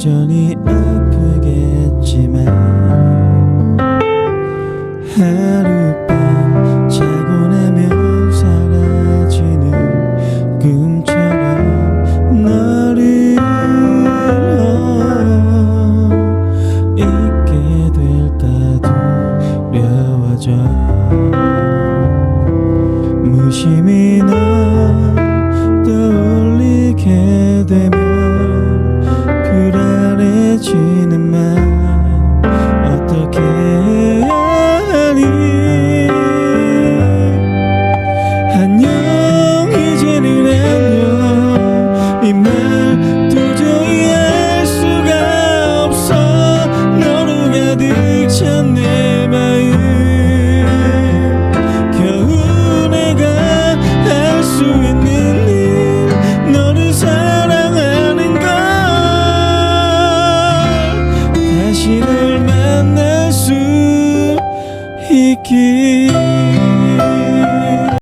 여전히 아프겠지만 하룻밤 자고 나면 사라지는 꿈처럼 너를 잊게 될까 두려워져. 무심히 널 말 도저히 알 수가 없어. 너로 가득 찬 내 마음. 겨우 내가 할 수 있는 일 너를 사랑하는 걸. 다시 널 만날 수 있길